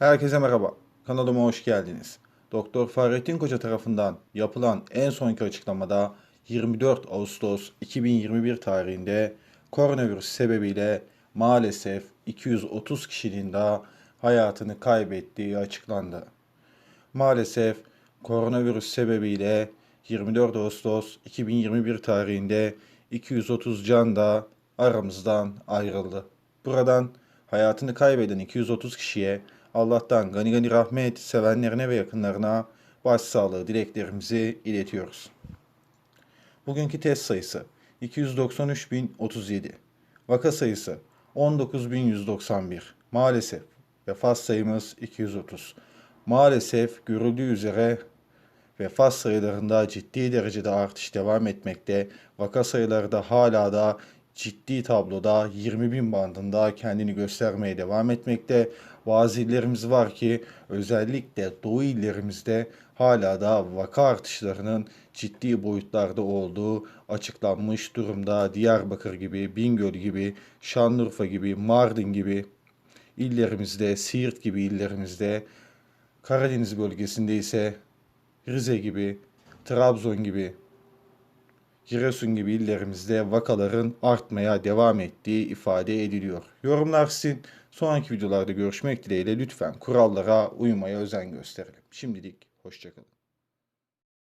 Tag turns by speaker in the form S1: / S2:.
S1: Herkese merhaba. Kanalıma hoş geldiniz. Doktor Fahrettin Koca tarafından yapılan en sonki açıklamada 24 Ağustos 2021 tarihinde koronavirüs sebebiyle maalesef 230 kişinin daha hayatını kaybettiği açıklandı. Maalesef koronavirüs sebebiyle 24 Ağustos 2021 tarihinde 230 can da aramızdan ayrıldı. Buradan hayatını kaybeden 230 kişiye Allah'tan gani gani rahmet, sevenlerine ve yakınlarına başsağlığı dileklerimizi iletiyoruz. Bugünkü test sayısı 293.037. Vaka sayısı 19.191. Maalesef vefat sayımız 230. Maalesef görüldüğü üzere vefat sayılarında ciddi derecede artış devam etmekte. Vaka sayıları da hala da ciddi tabloda 20 bin bandında kendini göstermeye devam etmekte. Bazı illerimiz var ki özellikle doğu illerimizde hala da vaka artışlarının ciddi boyutlarda olduğu açıklanmış durumda. Diyarbakır gibi, Bingöl gibi, Şanlıurfa gibi, Mardin gibi illerimizde, Siirt gibi illerimizde, Karadeniz bölgesinde ise Rize gibi, Trabzon gibi, Giresun gibi illerimizde vakaların artmaya devam ettiği ifade ediliyor. Yorumlar sizin. Sonraki videolarda görüşmek dileğiyle lütfen kurallara uymaya özen gösterelim. Şimdilik hoşçakalın.